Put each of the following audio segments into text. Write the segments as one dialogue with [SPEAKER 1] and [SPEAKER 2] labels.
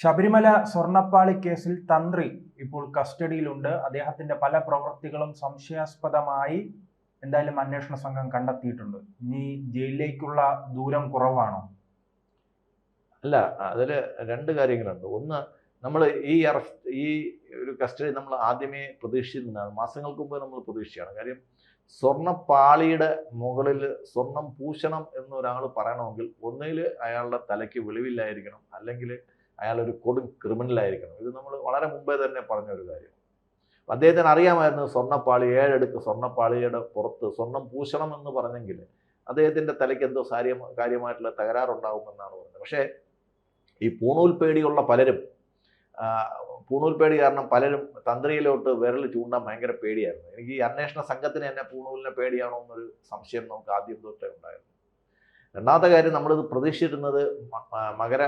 [SPEAKER 1] ശബരിമല സ്വർണപ്പാളി കേസിൽ തന്ത്രി ഇപ്പോൾ കസ്റ്റഡിയിലുണ്ട്. അദ്ദേഹത്തിന്റെ പല പ്രവൃത്തികളും സംശയാസ്പദമായി എന്തായാലും അന്വേഷണ സംഘം കണ്ടെത്തിയിട്ടുണ്ട്. ഇനി ജയിലിലേക്കുള്ള ദൂരം കുറവാണോ?
[SPEAKER 2] അല്ല അതിൽ രണ്ട് കാര്യങ്ങളുണ്ട്. ഒന്ന് നമ്മൾ ഈ അറസ്റ്റ് ഈ ഒരു കസ്റ്റഡി നമ്മൾ ആദ്യമേ പ്രതീക്ഷിച്ചിരുന്നതാണ് മാസങ്ങൾക്ക് മുമ്പ് നമ്മൾ പ്രതീക്ഷിച്ചാണ് കാര്യം സ്വർണപ്പാളിയുടെ മുകളിൽ സ്വർണം പൂശണം എന്നൊരാൾ പറയണമെങ്കിൽ ഒന്നുകിൽ അയാളുടെ തലയ്ക്ക് വെളിവില്ലായിരിക്കണം. അല്ലെങ്കിൽ അയാൾ ഒരു കൊടും ക്രിമിനലായിരിക്കണം ഇത് നമ്മൾ വളരെ മുമ്പേ തന്നെ പറഞ്ഞ ഒരു കാര്യം. അദ്ദേഹത്തിന് അറിയാമായിരുന്നു സ്വർണപ്പാളി ഏഴെടുക്ക് സ്വർണപ്പാളിയുടെ പുറത്ത് സ്വർണം പൂശണം എന്ന് പറഞ്ഞെങ്കിൽ അദ്ദേഹത്തിന്റെ തലയ്ക്ക് എന്തോ കാര്യം കാര്യമായിട്ടുള്ള തകരാറുണ്ടാകുമെന്നാണ് പറഞ്ഞത്. പക്ഷേ ഈ പൂണൂൽ പേടിയുള്ള പലരും പൂണൂൽ പേടി കാരണം പലരും തന്ത്രിയിലോട്ട് വിരൽ ചൂണ്ടാൻ ഭയങ്കര പേടിയായിരുന്നു. എനിക്ക് ഈ അന്വേഷണ സംഘത്തിന് തന്നെ പൂണൂലിനെ പേടിയാണോ എന്നൊരു സംശയം നമുക്ക് ആദ്യം തൊട്ടേ ഉണ്ടായിരുന്നു. രണ്ടാമത്തെ കാര്യം നമ്മളിത് പ്രതീക്ഷിച്ചിരുന്നത് മകര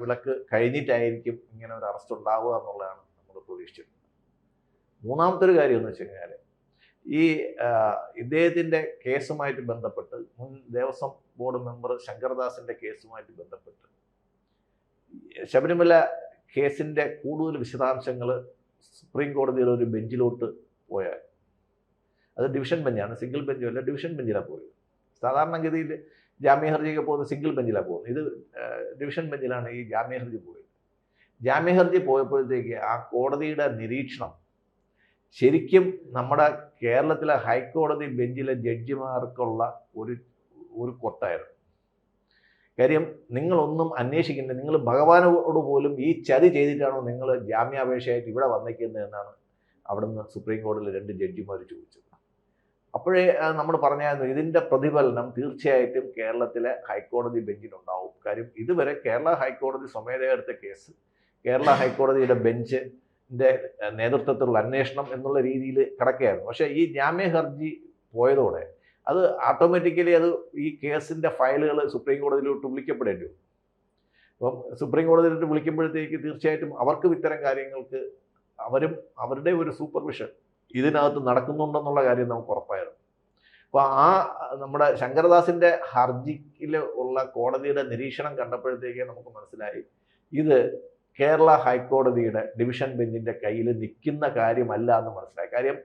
[SPEAKER 2] വിളക്ക് കഴിഞ്ഞിട്ടായിരിക്കും ഇങ്ങനെ ഒരു അറസ്റ്റ് ഉണ്ടാവുക എന്നുള്ളതാണ് നമ്മൾ പ്രതീക്ഷിച്ചിരുന്നത് മൂന്നാമത്തെ ഒരു കാര്യം എന്ന് വെച്ച് കഴിഞ്ഞാൽ ഈ ഇദ്ദേഹത്തിന്റെ കേസുമായിട്ട് ബന്ധപ്പെട്ട് മുൻ ദേവസ്വം ബോർഡ് മെമ്പർ ശങ്കർദാസിന്റെ കേസുമായിട്ട് ബന്ധപ്പെട്ട് ശബരിമല കേസിന്റെ കൂടുതൽ വിശദാംശങ്ങൾ സുപ്രീം കോടതിയിൽ ഒരു ബെഞ്ചിലോട്ട് പോയാൽ. അത് ഡിവിഷൻ ബെഞ്ചാണ് സിംഗിൾ ബെഞ്ചും അല്ല ഡിവിഷൻ ബെഞ്ചിലാണ് പോയത്. സാധാരണഗതിയിൽ ജാമ്യ ഹർജിയൊക്കെ പോകുന്നത് സിംഗിൾ ബെഞ്ചിലാണ് പോകുന്നത്. ഇത് ഡിവിഷൻ ബെഞ്ചിലാണ് ഈ ജാമ്യ ഹർജി പോയത്. ജാമ്യ ഹർജി പോയപ്പോഴത്തേക്ക് ആ കോടതിയുടെ നിരീക്ഷണം ശരിക്കും നമ്മുടെ കേരളത്തിലെ ഹൈക്കോടതി ബെഞ്ചിലെ ജഡ്ജിമാർക്കുള്ള ഒരു ഒരു കൊട്ടായിരുന്നു കാര്യം നിങ്ങളൊന്നും അന്വേഷിക്കുന്നില്ല നിങ്ങൾ ഭഗവാനോട് പോലും ഈ ചതി ചെയ്തിട്ടാണോ നിങ്ങൾ ജാമ്യാപേക്ഷയായിട്ട് ഇവിടെ വന്നേക്കുന്നത് എന്നാണ് അവിടുന്ന് സുപ്രീം കോടതിയിലെ രണ്ട് ജഡ്ജിമാർ ചോദിച്ചത്. അപ്പോഴേ നമ്മൾ പറഞ്ഞായിരുന്നു ഇതിന്റെ പ്രതിഫലനം തീർച്ചയായിട്ടും കേരളത്തിലെ ഹൈക്കോടതി ബെഞ്ചിനുണ്ടാവും കാര്യം ഇതുവരെ കേരള ഹൈക്കോടതി സ്വമേധയെടുത്ത കേസ്. കേരള ഹൈക്കോടതിയുടെ ബെഞ്ചിന്റെ നേതൃത്വത്തിലുള്ള അന്വേഷണം എന്നുള്ള രീതിയിൽ കിടക്കുകയായിരുന്നു. പക്ഷേ ഈ ജാമ്യ ഹർജി പോയതോടെ അത് ഓട്ടോമാറ്റിക്കലി അത് ഈ കേസിന്റെ ഫയലുകൾ സുപ്രീം കോടതിയിലോട്ട് വിളിക്കപ്പെടേണ്ടി വരും അപ്പം സുപ്രീം കോടതിയിലോട്ട് വിളിക്കുമ്പോഴത്തേക്ക് തീർച്ചയായിട്ടും അവർക്കും ഇത്തരം കാര്യങ്ങൾക്ക് അവരും അവരുടെ ഒരു സൂപ്പർവിഷൻ ഇതിനകത്ത് നടക്കുന്നുണ്ടെന്നുള്ള കാര്യം നമുക്ക് ഉറപ്പായിരുന്നു. അപ്പോൾ ആ നമ്മുടെ ശങ്കരദാസിന്റെ ഹർജിയിൽ ഉള്ള കോടതിയുടെ നിരീക്ഷണം കണ്ടപ്പോഴത്തേക്ക് നമുക്ക് മനസ്സിലായി. ഇത് കേരള ഹൈക്കോടതിയുടെ ഡിവിഷൻ ബെഞ്ചിന്റെ കയ്യിൽ നിൽക്കുന്ന കാര്യമല്ല എന്ന് മനസ്സിലായി. കാര്യം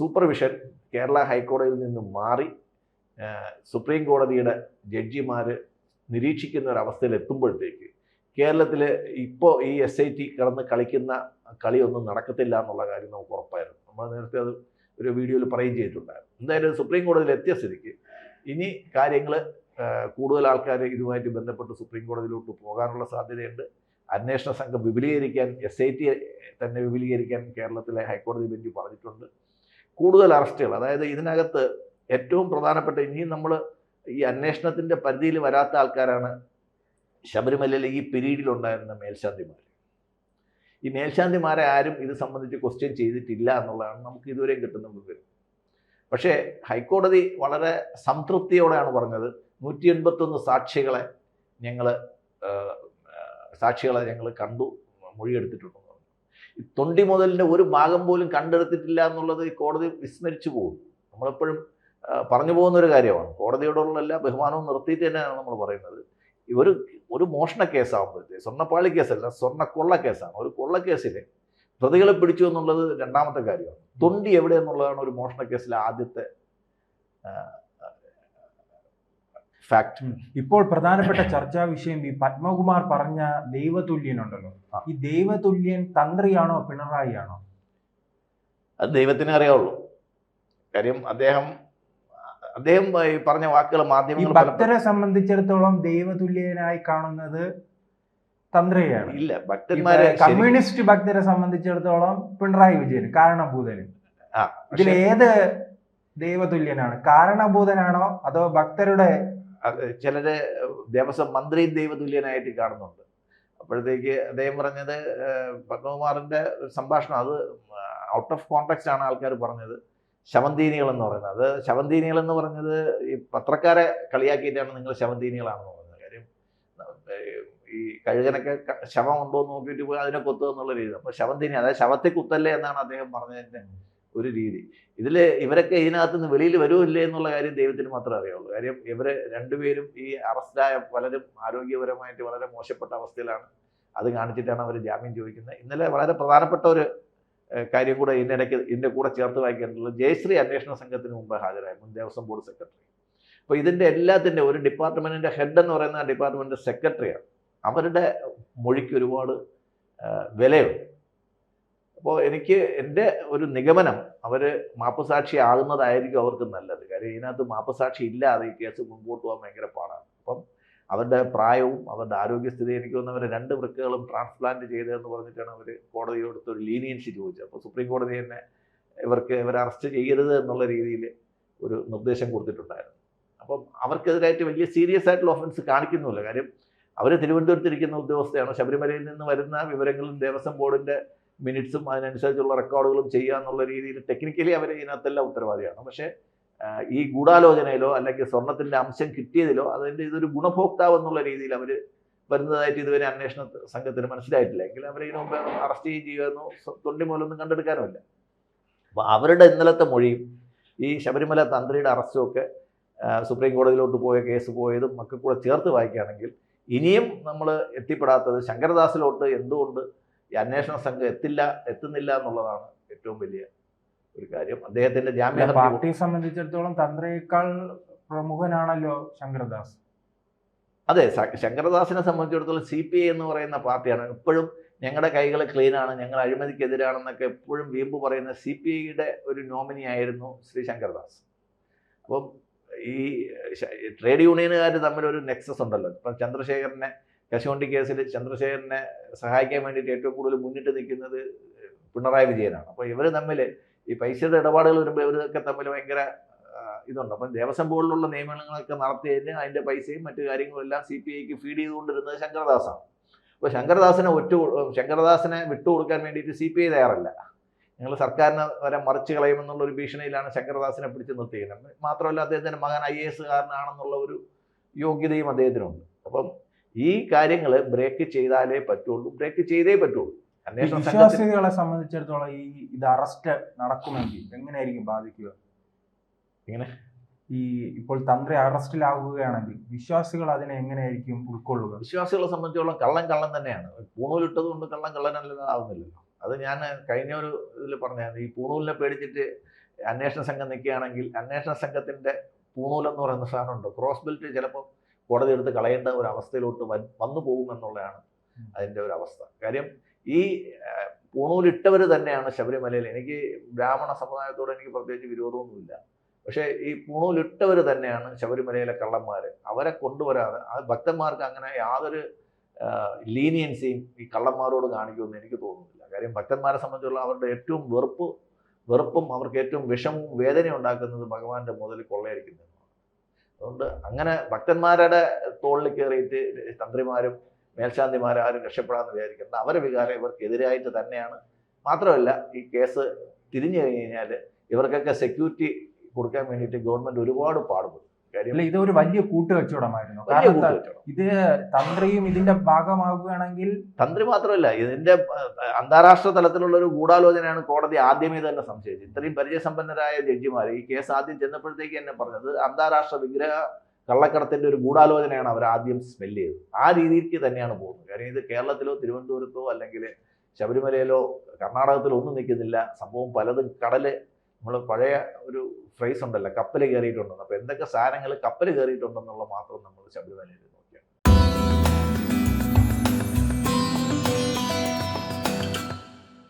[SPEAKER 2] സൂപ്പർവിഷൻ കേരള ഹൈക്കോടതിയിൽ നിന്ന് മാറി സുപ്രീം കോടതിയുടെ ജഡ്ജിമാർ നിരീക്ഷിക്കുന്ന ഒരു അവസ്ഥയിൽ എത്തുമ്പോഴത്തേക്ക് കേരളത്തിൽ ഇപ്പോൾ ഈ എസ് ഐ ടി കിടന്ന് കളിക്കുന്ന കളിയൊന്നും നടക്കത്തില്ല എന്നുള്ള കാര്യം നമുക്ക് ഉറപ്പായിരുന്നു. നമ്മൾ നേരത്തെ അത് ഒരു വീഡിയോയിൽ പറയുകയും ചെയ്തിട്ടുണ്ടായിരുന്നു. എന്തായാലും സുപ്രീം കോടതിയിൽ എത്തിയ സ്ഥിതിക്ക് ഇനി കാര്യങ്ങൾ കൂടുതൽ ആൾക്കാർ ഇതുമായിട്ട് ബന്ധപ്പെട്ട് സുപ്രീം കോടതിയിലോട്ട് പോകാനുള്ള സാധ്യതയുണ്ട്. അന്വേഷണ സംഘം വിപുലീകരിക്കാൻ എസ് ഐ ടി തന്നെ വിപുലീകരിക്കാൻ കേരളത്തിലെ ഹൈക്കോടതി ബെഞ്ച് പറഞ്ഞിട്ടുണ്ട്. കൂടുതൽ അറസ്റ്റുകൾ അതായത് ഇതിനകത്ത് ഏറ്റവും പ്രധാനപ്പെട്ട ഇനിയും നമ്മൾ ഈ അന്വേഷണത്തിന്റെ പരിധിയിൽ വരാത്ത ആൾക്കാരാണ് ശബരിമലയിലെ ഈ പിരീഡിലുണ്ടായിരുന്ന മേൽശാന്തിമാർ ഈ മേൽശാന്തിമാരെ ആരും ഇത് സംബന്ധിച്ച് ക്വസ്റ്റ്യൻ ചെയ്തിട്ടില്ല എന്നുള്ളതാണ് നമുക്ക് ഇതുവരെ കിട്ടുന്ന വിവരം. പക്ഷേ ഹൈക്കോടതി വളരെ സംതൃപ്തിയോടെയാണ് പറഞ്ഞത് നൂറ്റി എൺപത്തൊന്ന് സാക്ഷികളെ ഞങ്ങൾ സാക്ഷികളെ ഞങ്ങൾ കണ്ടു മൊഴിയെടുത്തിട്ടുണ്ടെന്ന് പറഞ്ഞു. ഈ തൊണ്ടി മുതലിന്റെ ഒരു ഭാഗം പോലും കണ്ടെടുത്തിട്ടില്ല എന്നുള്ളത് ഈ കോടതി വിസ്മരിച്ചു പോകും. നമ്മളെപ്പോഴും പറഞ്ഞു പോകുന്ന ഒരു കാര്യമാണ്. കോടതിയോടുള്ള എല്ലാ ബഹുമാനവും നിർത്തിയിട്ട് തന്നെയാണ് നമ്മൾ പറയുന്നത്. ഒരു ഒരു മോഷണ കേസാകുമ്പോഴത്തേക്ക് സ്വർണപ്പാളി കേസല്ല സ്വർണ കൊള്ള കേസാണ്. ഒരു കൊള്ള കേസിൽ പ്രതികളെ പിടിച്ചു എന്നുള്ളത് രണ്ടാമത്തെ കാര്യമാണ്. തൊണ്ടി എവിടെ എന്നുള്ളതാണ് ഒരു മോഷണ കേസിലെ ആദ്യത്തെ ഫാക്ട്
[SPEAKER 1] ഇപ്പോൾ പ്രധാനപ്പെട്ട ചർച്ചാ വിഷയം ഈ പത്മകുമാർ പറഞ്ഞ ദൈവതുല്യൻ
[SPEAKER 2] ഉണ്ടല്ലോ
[SPEAKER 1] ഈ ദൈവതുല്യൻ തന്ത്രിയാണോ പിണറായി ആണോ
[SPEAKER 2] അത് ദൈവത്തിനെ അറിയാവുള്ളൂ. കാര്യം അദ്ദേഹം അദ്ദേഹം പറഞ്ഞ വാക്കുകൾ മാധ്യമങ്ങൾ
[SPEAKER 1] ഭക്തരെ സംബന്ധിച്ചിടത്തോളം ദൈവതുല്യനായി കാണുന്നത് തന്ത്രിയാണ്.
[SPEAKER 2] ഇല്ല ഭക്തന്മാരെ
[SPEAKER 1] കമ്മ്യൂണിസ്റ്റ് ഭക്തരെ സംബന്ധിച്ചിടത്തോളം പിണറായി വിജയൻ കാരണഭൂതൻ.
[SPEAKER 2] ആ,
[SPEAKER 1] ഇതിൽ ഏത് ദൈവതുല്യനാണ്? കാരണഭൂതനാണോ അതോ ഭക്തരുടെ
[SPEAKER 2] ചിലര് ദേവസ്വം മന്ത്രി ദൈവതുല്യനായിട്ട് കാണുന്നുണ്ട്. അപ്പോഴത്തേക്ക് അദ്ദേഹം പറഞ്ഞത് പത്മകുമാറിന്റെ സംഭാഷണം അത് ഔട്ട് ഓഫ് കോൺടാക്സ്റ്റ് ആണ് ആൾക്കാർ പറഞ്ഞത്. ശവന്തീനികൾ എന്ന് പറയുന്നത്. അത് ശവന്തീനികൾ എന്ന് പറഞ്ഞത് ഈ പത്രക്കാരെ കളിയാക്കിയിട്ടാണ് നിങ്ങൾ ശവന്തീനികളാണെന്ന് പറയുന്നത് കാര്യം ഈ കഴുകനൊക്കെ ശവം ഉണ്ടോ എന്ന് നോക്കിയിട്ട് പോയി അതിനെ കൊത്തുക എന്നുള്ള രീതി. അപ്പോൾ ശവന്തീനി അതായത് ശവത്തെ കുത്തല്ലേ എന്നാണ് അദ്ദേഹം പറഞ്ഞതിന്റെ ഒരു രീതി. ഇതിൽ ഇവരൊക്കെ ഇതിനകത്ത് നിന്ന് വെളിയിൽ വരുമില്ലേ എന്നുള്ള കാര്യം ദൈവത്തിന് മാത്രമേ അറിയുള്ളൂ. കാര്യം ഇവർ രണ്ടുപേരും ഈ അറസ്റ്റായ പലരും ആരോഗ്യപരമായിട്ട് വളരെ മോശപ്പെട്ട അവസ്ഥയിലാണ്. അത് കാണിച്ചിട്ടാണ് അവർ ജാമ്യം ചോദിക്കുന്നത്. ഇന്നലെ വളരെ പ്രധാനപ്പെട്ട ഒരു കാര്യം കൂടെ ഇതിനിടയ്ക്ക് ഇതിന്റെ കൂടെ ചേർത്ത് വായിക്കേണ്ടത് ജയശ്രീ അന്വേഷണ സംഘത്തിന് മുമ്പ് ഹാജരായി മുൻ ദേവസ്വം ബോർഡ് സെക്രട്ടറി. അപ്പോൾ ഇതിന്റെ എല്ലാത്തിന്റെ ഒരു ഡിപ്പാർട്ട്മെന്റിന്റെ ഹെഡ് എന്ന് പറയുന്ന ഡിപ്പാർട്ട്മെന്റ് സെക്രട്ടറിയാണ്. അവരുടെ മൊഴിക്ക് ഒരുപാട് വിലയുണ്ട്. അപ്പോൾ എനിക്ക് എന്റെ ഒരു നിഗമനം അവർ മാപ്പുസാക്ഷി ആകുന്നതായിരിക്കും അവർക്ക് നല്ലത്. കാര്യം ഇതിനകത്ത് മാപ്പുസാക്ഷി ഇല്ലാതെ ഈ കേസ് മുമ്പോട്ട് പോകാൻ ഭയങ്കര അവരുടെ പ്രായവും അവരുടെ ആരോഗ്യസ്ഥിതി എനിക്ക് രണ്ട് വൃക്കകളും ട്രാൻസ്പ്ലാന്റ് ചെയ്തതെന്ന് പറഞ്ഞിട്ടാണ് അവർ കോടതിയോട് ഒരു ലീനിയൻസി ചോദിച്ചത്. അപ്പോൾ സുപ്രീം കോടതി തന്നെ ഇവർക്ക് ഇവരെ അറസ്റ്റ് ചെയ്യരുത് എന്നുള്ള രീതിയിൽ ഒരു നിർദ്ദേശം കൊടുത്തിട്ടുണ്ടായിരുന്നു. അപ്പം അവർക്കെതിരായിട്ട് വലിയ സീരിയസ് ആയിട്ടുള്ള ഒഫൻസ് കാണിക്കുന്നുമില്ല. കാര്യം അവർ തിരുവനന്തപുരത്തിരിക്കുന്ന ഉദ്യോഗസ്ഥയാണ്. ശബരിമലയിൽ നിന്ന് വരുന്ന വിവരങ്ങളും ദേവസ്വം ബോർഡിന്റെ മിനിറ്റ്സും അതിനനുസരിച്ചുള്ള റെക്കോർഡുകളും ചെയ്യുക എന്നുള്ള രീതിയിൽ ടെക്നിക്കലി അവർ ഇതിനകത്തെല്ലാം ഉത്തരവാദിയാണ്. പക്ഷേ ഈ ഗൂഢാലോചനയിലോ അല്ലെങ്കിൽ സ്വർണത്തിന്റെ അംശം കിട്ടിയതിലോ അതിന്റെ ഇതൊരു ഗുണഭോക്താവ് എന്നുള്ള രീതിയിൽ അവർ വരുന്നതായിട്ട് ഇതുവരെ അന്വേഷണ സംഘത്തിന് മനസ്സിലായിട്ടില്ല. എങ്കിൽ അവരെ ഇതിനു മുമ്പ് അറസ്റ്റ് ചെയ്യുകയും ചെയ്യുമെന്നോ തൊണ്ടി മൂലമൊന്നും കണ്ടെടുക്കാനുമില്ല. അപ്പോൾ അവരുടെ ഇന്നലത്തെ മൊഴിയും ഈ ശബരിമല തന്ത്രിയുടെ അറസ്റ്റും ഒക്കെ സുപ്രീം കോടതിയിലോട്ട് പോയ കേസ് പോയതും ഒക്കെ കൂടെ ചേർത്ത് വായിക്കുകയാണെങ്കിൽ ഇനിയും നമ്മൾ എത്തിപ്പെടാത്തത് ശങ്കരദാസിലോട്ട് എന്തുകൊണ്ട് ഈ അന്വേഷണ സംഘം എത്തില്ല എത്തുന്നില്ല എന്നുള്ളതാണ് ഏറ്റവും വലിയ ഒരു കാര്യം. അദ്ദേഹത്തിന്റെ ജാമ്യ
[SPEAKER 1] പാർട്ടിയെ സംബന്ധിച്ചിടത്തോളം തന്ത്രയേക്കാൾ പ്രമുഖനാണല്ലോ ശങ്കരദാസ്.
[SPEAKER 2] അതെ ശങ്കരദാസിനെ സംബന്ധിച്ചിടത്തോളം സി പി ഐ എന്ന് പറയുന്ന പാർട്ടിയാണ്. എപ്പോഴും ഞങ്ങളുടെ കൈകൾ ക്ലീനാണ് ഞങ്ങൾ അഴിമതിക്കെതിരാണെന്നൊക്കെ എപ്പോഴും വീമ്പ് പറയുന്ന സി പി ഐയുടെ ഒരു നോമിനി ആയിരുന്നു ശ്രീ ശങ്കർദാസ് അപ്പം ഈ ട്രേഡ് യൂണിയനുകാർ തമ്മിൽ ഒരു നെക്സസ് ഉണ്ടല്ലോ. ഇപ്പം ചന്ദ്രശേഖരനെ കശുവണ്ടി കേസിൽ ചന്ദ്രശേഖരനെ സഹായിക്കാൻ വേണ്ടിയിട്ട് ഏറ്റവും കൂടുതൽ മുന്നിട്ട് നിൽക്കുന്നത് പിണറായി വിജയനാണ്. അപ്പോൾ ഇവർ തമ്മിൽ ഈ പൈസയുടെ ഇടപാടുകൾ വരുമ്പോൾ ഇവരൊക്കെ തമ്മിൽ ഭയങ്കര ഇതുണ്ട്. അപ്പം ദേവസ്വം ബോർഡിലുള്ള നിയമനങ്ങളൊക്കെ നടത്തി കഴിഞ്ഞാൽ അതിന്റെ പൈസയും മറ്റു കാര്യങ്ങളും എല്ലാം സി പി ഐക്ക് ഫീഡ് ചെയ്തുകൊണ്ടിരുന്നത് ശങ്കരദാസാണ്. അപ്പോൾ ശങ്കരദാസിനെ ഒറ്റ ശങ്കരദാസിനെ വിട്ടുകൊടുക്കാൻ വേണ്ടിയിട്ട് സി പി ഐ തയ്യാറല്ല. ഞങ്ങൾ സർക്കാരിനെ വരെ മറിച്ച് കളയുമെന്നുള്ള ഒരു ഭീഷണിയിലാണ് ശങ്കരദാസിനെ പിടിച്ച് നിർത്തിയിരിക്കുന്നത്. മാത്രമല്ല അദ്ദേഹത്തിന്റെ മകൻ ഐ എ എസുകാരനാണെന്നുള്ള ഒരു യോഗ്യതയും അദ്ദേഹത്തിനുണ്ട്. അപ്പം ഈ കാര്യങ്ങൾ ബ്രേക്ക് ചെയ്താലേ പറ്റുള്ളൂ. ബ്രേക്ക് ചെയ്തേ പറ്റുള്ളൂ.
[SPEAKER 1] വിശ്വാസികളെ സംബന്ധിച്ചിടത്തോളം ഈ ഇത് അറസ്റ്റ് നടക്കുമെങ്കിൽ എങ്ങനെയായിരിക്കും ബാധിക്കുക?
[SPEAKER 2] എങ്ങനെ?
[SPEAKER 1] ഈ ഇപ്പോൾ തന്ത്രി അറസ്റ്റിലാവുകയാണെങ്കിൽ വിശ്വാസികൾ അതിനെ എങ്ങനെയായിരിക്കും ഉൾക്കൊള്ളുക?
[SPEAKER 2] വിശ്വാസികളെ സംബന്ധിച്ചോളം കള്ളൻ കള്ളൻ തന്നെയാണ്. പൂണൂലിട്ടത് കൊണ്ട് കള്ളൻ കള്ളനല്ലാതാവുന്നില്ലല്ലോ അത് ഞാൻ കഴിഞ്ഞ ഒരു ഇതിൽ പറഞ്ഞാൽ ഈ പൂണൂലിനെ പേടിച്ചിട്ട് അന്വേഷണ സംഘം നിൽക്കുകയാണെങ്കിൽ അന്വേഷണ സംഘത്തിന്റെ പൂണൂലെന്ന് പറയുന്ന സാധനമുണ്ട് ക്രോസ് ബെൽറ്റ് ചിലപ്പോൾ കോടതി എടുത്ത് കളയേണ്ട ഒരു അവസ്ഥയിലോട്ട് വന്നു പോകുമെന്നുള്ളതാണ് അതിന്റെ ഒരു അവസ്ഥ. കാര്യം ഈ പൂണൂലിട്ടവർ തന്നെയാണ് ശബരിമലയിൽ. എനിക്ക് ബ്രാഹ്മണ സമുദായത്തോട് എനിക്ക് പ്രത്യേകിച്ച് വിരോധമൊന്നുമില്ല. പക്ഷേ ഈ പൂണൂലിട്ടവർ തന്നെയാണ് ശബരിമലയിലെ കള്ളന്മാർ അവരെ കൊണ്ടുവരാതെ ആ ഭക്തന്മാർക്ക് അങ്ങനെ യാതൊരു ലീനിയൻസിയും ഈ കള്ളന്മാരോട് കാണിക്കുമെന്ന് എനിക്ക് തോന്നുന്നില്ല. കാര്യം ഭക്തന്മാരെ സംബന്ധിച്ചുള്ള അവരുടെ ഏറ്റവും വെറുപ്പ് വെറുപ്പും അവർക്ക് ഏറ്റവും വിഷമവും വേദനയും ഉണ്ടാക്കുന്നത് ഭഗവാന്റെ മുതൽ കൊള്ളയടിക്കുന്നതാണ് അതുകൊണ്ട് അങ്ങനെ ഭക്തന്മാരുടെ തോളിൽ കയറിയിട്ട് തന്ത്രിമാരും മേൽശാന്തിമാരും രക്ഷപ്പെടാമെന്ന് വിചാരിക്കുന്നത് അവരെ വികാരം ഇവർക്കെതിരായിട്ട് തന്നെയാണ്. മാത്രമല്ല ഈ കേസ് തിരിഞ്ഞു കഴിഞ്ഞ് കഴിഞ്ഞാൽ ഇവർക്കൊക്കെ സെക്യൂരിറ്റി കൊടുക്കാൻ വേണ്ടിയിട്ട് ഗവൺമെന്റ് ഒരുപാട് പാടുപെടും. കാര്യം
[SPEAKER 1] അല്ല ഇത് ഒരു വലിയ കൂട്ടുകച്ചവടമായിരുന്നു. ഇത് തന്ത്രിയും ഇതിന്റെ ഭാഗമാകുകയാണെങ്കിൽ
[SPEAKER 2] തന്ത്രി മാത്രമല്ല ഇതിന്റെ അന്താരാഷ്ട്ര തലത്തിലുള്ള ഒരു ഗൂഢാലോചനയാണ് കോടതി ആദ്യമേ തന്നെ സംശയിച്ചത്. ഇത്രയും പരിചയസമ്പന്നരായ ജഡ്ജിമാർ ഈ കേസ് ആദ്യം ചെന്നപ്പോഴത്തേക്ക് തന്നെ പറഞ്ഞത് അന്താരാഷ്ട്ര വിഗ്രഹ കള്ളക്കടത്തിന്റെ ഒരു ഗൂഢാലോചനയാണ് അവർ ആദ്യം സ്മെല്ല് ചെയ്തത്. ആ രീതിക്ക് തന്നെയാണ് പോകുന്നത്. കാര്യം ഇത് കേരളത്തിലോ തിരുവനന്തപുരത്തോ അല്ലെങ്കിൽ ശബരിമലയിലോ കർണാടകത്തിലോ ഒന്നും നിൽക്കുന്നില്ല. സംഭവം പലതും കടൽ നമ്മൾ പഴയ ഒരു ഫ്രൈസ് ഉണ്ടല്ലോ കപ്പൽ കയറിയിട്ടുണ്ടെന്ന്. അപ്പോൾ എന്തൊക്കെ സാധനങ്ങൾ കപ്പൽ കയറിയിട്ടുണ്ടെന്നുള്ള മാത്രം നമ്മൾ ശബരിമലയിൽ